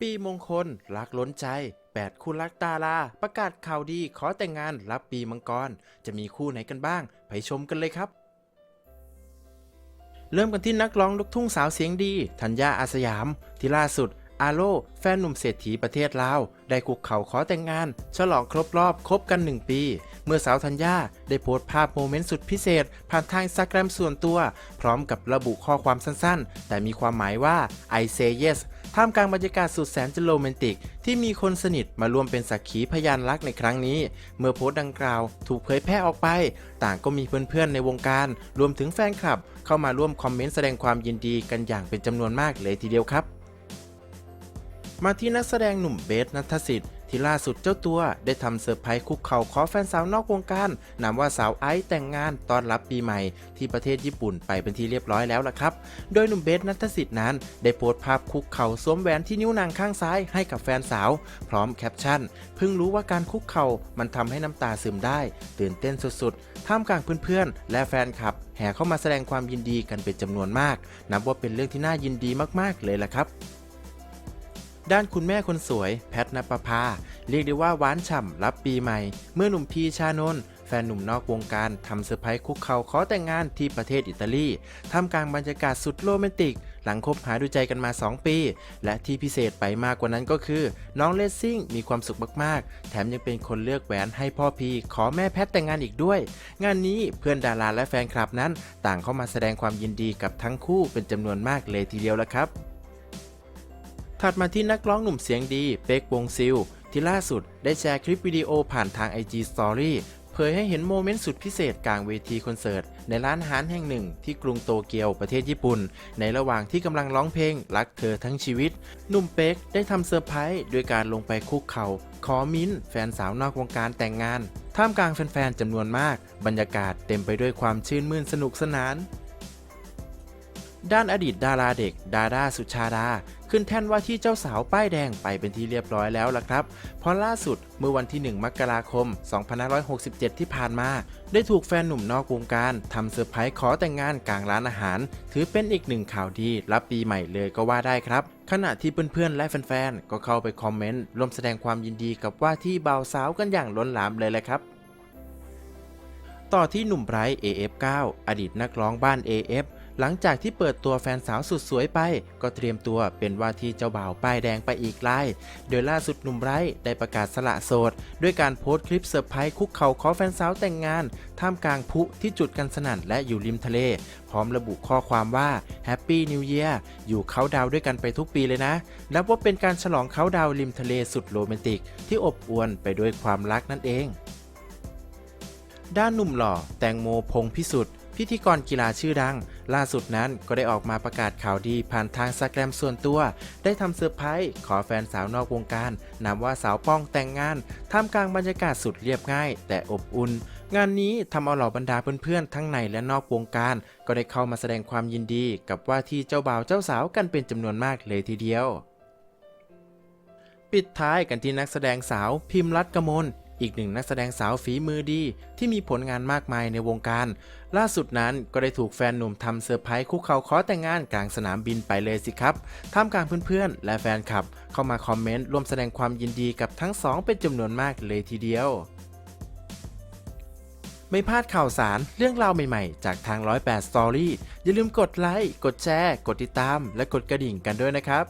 ปีมงคล รักล้นใจ 8 คู่รักตาลา ประกาศข่าวดีขอแต่งงานรับปีมังกร จะมีคู่ไหนกันบ้าง ไปชมกันเลยครับ เริ่มกันที่นักร้องลูกทุ่งสาวเสียงดี ธัญญาอาสยาม ที่ล่าสุด อาโล แฟนหนุ่มเศรษฐีประเทศลาว ได้คุกเข่าขอแต่งงาน ฉลองครบรอบคบกัน 1 ปี เมื่อสาวธัญญาได้โพสต์ภาพโมเมนต์สุดพิเศษ ผ่านทางสตาแกรมส่วนตัว พร้อมกับระบุข้อความสั้นๆ แต่มีความหมายว่า I say yes ท่ามกลางบรรยากาศสุดแสนจะโรแมนติก ที่มีคนสนิทมาร่วมเป็นสักขีพยานรักในครั้งนี้ เมื่อโพสต์ดังกล่าว ถูกเผยแพร่ออกไป ต่างก็มีเพื่อนๆในวงการ รวมถึงแฟนคลับ เข้ามาร่วมคอมเมนต์แสดงความยินดีกันอย่างเป็นจำนวนมากเลยทีเดียวครับ มาที่นักแสดงหนุ่มเบสนัทสิทธิ์ ที่ล่าสุดเจ้าตัวได้ทำเซอร์ไพรส์คุกเข่าขอแฟนสาวนอกวงการนำว่าสาวไอซ์แต่งงานต้อนรับปีใหม่ ที่ประเทศญี่ปุ่นไปเป็นที่เรียบร้อยแล้วล่ะครับ โดยหนุ่มเบสนัทสิทธิ์นั้น ได้โพสต์ภาพคุกเข่าสวมแหวนที่นิ้วนางข้างซ้ายให้กับแฟนสาว พร้อมแคปชั่นเพิ่งรู้ว่าการคุกเข่ามันทำให้น้ำตาซึมได้ ตื่นเต้นสุดๆ ท่ามกลางเพื่อนๆ และแฟนคลับ แห่เข้ามาแสดงความยินดีกันเป็นจำนวนมาก นับว่าเป็นเรื่องที่น่ายินดีมากๆเลยล่ะครับ ด้านคุณแม่คนสวย แพทนปภา เรียกได้ว่าหวานฉ่ำรับปีใหม่ เมื่อหนุ่มพีชานนท์แฟนหนุ่มนอกวงการทำเซอร์ไพรส์คุกเข่าขอแต่งงานที่ประเทศอิตาลีท่ามกลางบรรยากาศสุดโรแมนติก หลังคบหาดูใจกันมา 2 ปี และที่พิเศษไปมากกว่านั้นก็คือ น้องเลสซิ่งมีความสุขมากๆ แถมยังเป็นคนเลือกแหวนให้พ่อพีขอแม่แพทแต่งงานอีกด้วย งานนี้เพื่อนดาราและแฟนคลับนั้น ต่างเข้ามาแสดงความยินดีกับทั้งคู่เป็นจำนวนมากเลยทีเดียวละครับ ถัดมาที่นักร้องหนุ่มเสียงดีเป๊กวงซิล ที่ล่าสุดได้แชร์คลิปวิดีโอผ่านทาง IG Story เผยให้เห็นโมเมนต์สุดพิเศษกลางเวทีคอนเสิร์ต ในร้านอาหารแห่งหนึ่งที่กรุงโตเกียวประเทศญี่ปุ่น ในระหว่างที่กำลังร้องเพลงรักเธอทั้งชีวิต หนุ่มเป๊กได้ทำเซอร์ไพรส์ด้วยการลงไปคุกเขา่าขอมิ้นแฟนสาวนอกวงการแต่งงาน ท่ามกลางแฟนๆจำนวนมาก บรรยากาศเต็มไปด้วยความชื่นมื่นสนุกสนานด้านอดีตดาราเด็ก ดาดาสุชาดา ขึ้นแท่นว่าที่เจ้าสาวป้ายแดงไปเป็นที่เรียบร้อยแล้วล่ะครับ เพราะล่าสุดเมื่อวันที่ 1 มกราคม 2567 ที่ผ่านมา ได้ถูกแฟนหนุ่มนอกวงการทำเซอร์ไพรส์ขอแต่งงานกลางร้านอาหาร ถือเป็นอีกหนึ่งข่าวดีรับปีใหม่เลยก็ว่าได้ครับขณะที่เพื่อนๆ และแฟนๆ ก็เข้าไปคอมเมนต์ร่วมแสดงความยินดีกับว่าที่บ่าวสาวกันอย่างล้นหลามเลยแหละครับ ต่อที่หนุ่มไบรท์ AF9 อดีตนักร้องบ้าน AF หลังจากที่เปิดตัวแฟนสาวสุดสวยไป ก็เตรียมตัวเป็นว่าที่เจ้าบ่าวป้ายแดงไปอีกไล่โดยล่าสุดหนุ่มไรท์ได้ประกาศสละโสด ด้วยการโพสต์คลิปเซอร์ไพรส์คุกเข่าขอแฟนสาวแต่งงาน ท่ามกลางพุที่จุดกันสนั่นและอยู่ริมทะเล พร้อมระบุข้อความว่า Happy New Year อยู่เขาดาวด้วยกันไปทุกปีเลยนะ นับว่าเป็นการฉลองเขาดาวริมทะเลสุดโรแมนติก ที่อบอวลไปด้วยความรักนั่นเอง ด้านหนุ่มหล่อ แตงโมพงษ์พิสุทธิ์พิธีกรกีฬาชื่อดัง ล่าสุดนั้นก็ได้ออกมาประกาศข่าวดีผ่านทางสแกรมส่วนตัว ได้ทำเซอร์ไพรส์ขอแฟนสาวนอกวงการนำว่าสาวป้องแต่งงานท่ามกลางบรรยากาศสุดเรียบง่าย แต่อบอุ่น งานนี้ทำเอาเหล่าบรรดาเพื่อนๆทั้งในและนอกวงการ ก็ได้เข้ามาแสดงความยินดีกับว่าที่เจ้าบ่าวเจ้าสาวกันเป็นจำนวนมากเลยทีเดียวปิดท้ายกันที่นักแสดงสาวพิมพ์รัตกมล อีกหนึ่งนักแสดงสาวฝีมือดีที่มีผลงานมากมายในวงการ ล่าสุดนั้นก็ได้ถูกแฟนหนุ่มทำเซอร์ไพรส์คุกเขาขอแต่งงานกลางสนามบินไปเลยสิครับท่ามกลางเพื่อนๆ และแฟนคลับ เข้ามาคอมเมนต์ร่วมแสดงความยินดีกับทั้งสองเป็นจำนวนมากเลยทีเดียวไม่พลาดข่าวสารเรื่องราวใหม่ๆ จากทาง 108 Story อย่าลืมกดไลค์ กดแชร์ กดติดตาม และกดกระดิ่งกันด้วยนะครับ